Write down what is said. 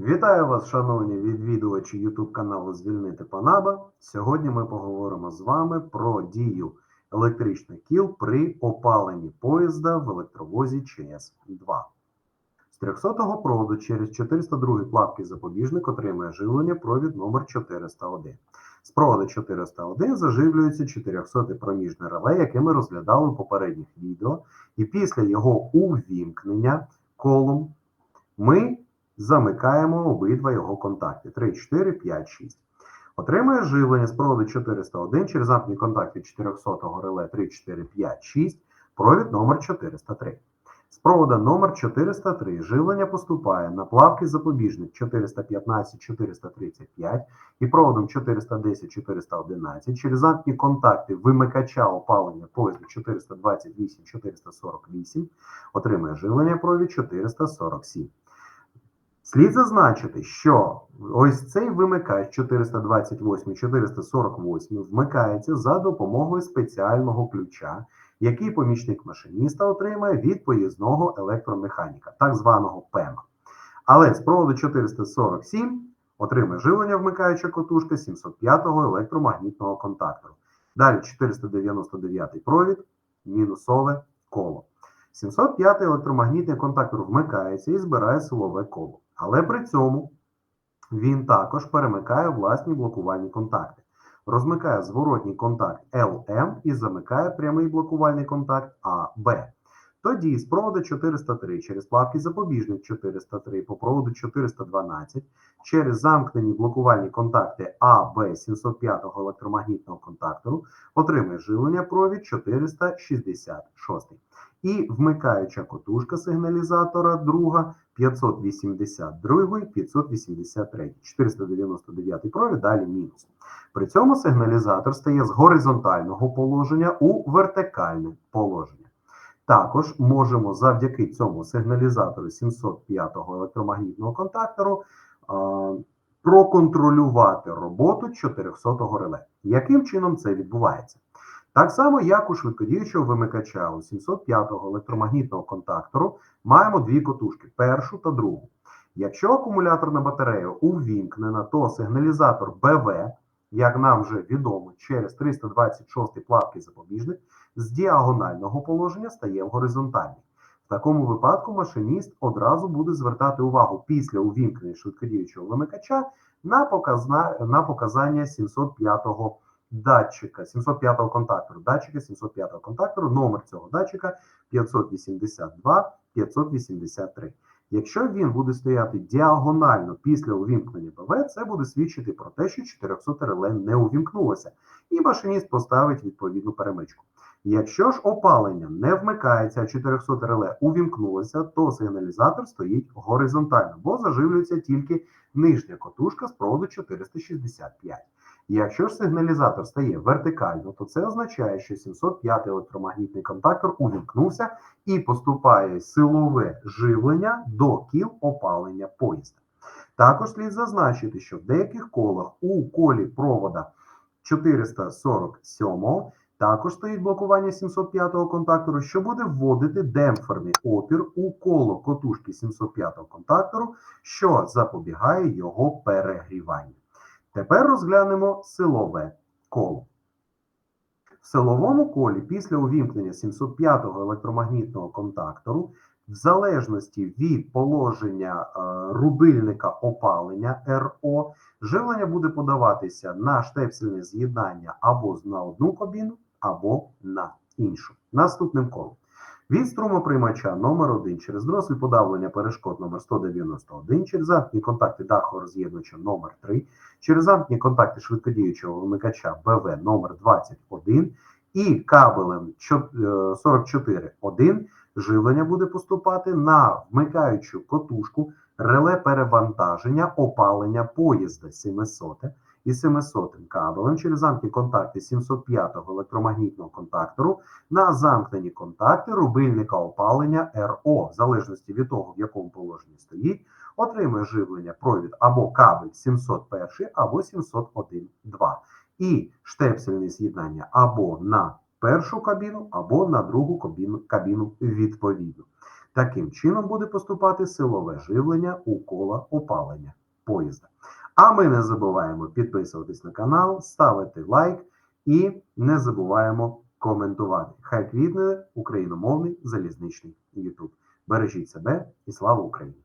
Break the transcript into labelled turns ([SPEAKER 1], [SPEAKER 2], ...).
[SPEAKER 1] Вітаю вас, шановні відвідувачі YouTube каналу Звільнити Панаба. Сьогодні ми поговоримо з вами про дію електричних кіл при опаленні поїзда в електровозі ЧС-2. З 300-го проводу через 402 плавки запобіжник отримує живлення провід номер 401. З проводу 401 заживлюється 400 проміжне реле, яке ми розглядали у попередніх відео, і після його увімкнення колом ми замикаємо обидва його контакти 3, 4, 5, 6. Отримує живлення з проводу 401 через замкнені контакти 400 реле 3, 4, 5, 6, провід номер 403. З провода номер 403 живлення поступає на плавки запобіжник 415, 435 і проводом 410, 411 через замкнені контакти вимикача опалення поїзду 428, 448 отримує живлення провід 447. Слід зазначити, що ось цей вимикач 428-448 вмикається за допомогою спеціального ключа, який помічник машиніста отримає від поїзного електромеханіка, так званого ПЕМа. Але з проводу 447 отримає живлення вмикаюча котушка 705-го електромагнітного контактору. Далі 499 провід, мінусове коло. 705 електромагнітний контактор вмикається і збирає силове коло. Але при цьому він також перемикає власні блокувальні контакти. Розмикає зворотній контакт LM і замикає прямий блокувальний контакт AB. Тоді з проводу 403 через плавки запобіжник 403 по проводу 412 через замкнені блокувальні контакти АБ 705 електромагнітного контактору отримає живлення провід 466 і вмикаюча котушка сигналізатора друга 582 583 499 провід далі мінус. При цьому сигналізатор стає з горизонтального положення у вертикальне положення. Також можемо завдяки цьому сигналізатору 705-го електромагнітного контактору проконтролювати роботу 400-го реле. Яким чином це відбувається? Так само, як у швидкодіючого вимикача у 705-го електромагнітного контактору маємо дві котушки: першу та другу. Якщо акумуляторна батарея увімкнена, то сигналізатор БВ, як нам вже відомо, через 326 плавки запобіжник з діагонального положення стає в горизонтальний. В такому випадку машиніст одразу буде звертати увагу після увімкнення швидкодіючого вимикача на, показна, на показання 705-го датчика, 705-го контактору. Датчика 705-го контактору, номер цього датчика 582 583. Якщо він буде стояти діагонально після увімкнення БВ, це буде свідчити про те, що 400 реле не увімкнулося, і машиніст поставить відповідну перемичку. Якщо ж опалення не вмикається, а 400 реле увімкнулося, то сигналізатор стоїть горизонтально, бо заживлюється тільки нижня котушка з проводу 465. Якщо ж сигналізатор стає вертикально, то це означає, що 705 електромагнітний контактор увімкнувся і поступає силове живлення до кіл опалення поїзда. Також слід зазначити, що в деяких колах у колі провода 447 також стоїть блокування 705-го контактору, що буде вводити демпферний опір у коло котушки 705-го контактору, що запобігає його перегріванню. Тепер розглянемо силове коло. В силовому колі після увімкнення 705-го електромагнітного контактору, в залежності від положення е, рубильника опалення РО, живлення буде подаватися на штепсельне з'єднання або на одну кабіну, або на іншу. Наступним колом. Від струмоприймача номер 1 через дросель подавлення перешкод номер 191 через замкні контакти дахороз'єднувача номер 3 через замкні контакти швидкодіючого вимикача БВ номер 21 і кабелем 44.1 живлення буде поступати на вмикаючу котушку реле перевантаження опалення поїзда 700 і 700 кабелем через замкні контакти 705-го електромагнітного контактору на замкнені контакти рубильника опалення РО, в залежності від того, в якому положенні стоїть, отримує живлення провід або кабель 701 або 701.2 і штепсельне з'єднання або на першу кабіну, або на другу кабіну, кабіну відповідно. Таким чином буде поступати силове живлення у кола опалення поїзда. А ми не забуваємо підписуватись на канал, ставити лайк і не забуваємо коментувати. Хай квітне україномовний залізничний YouTube. Бережіть себе і слава Україні!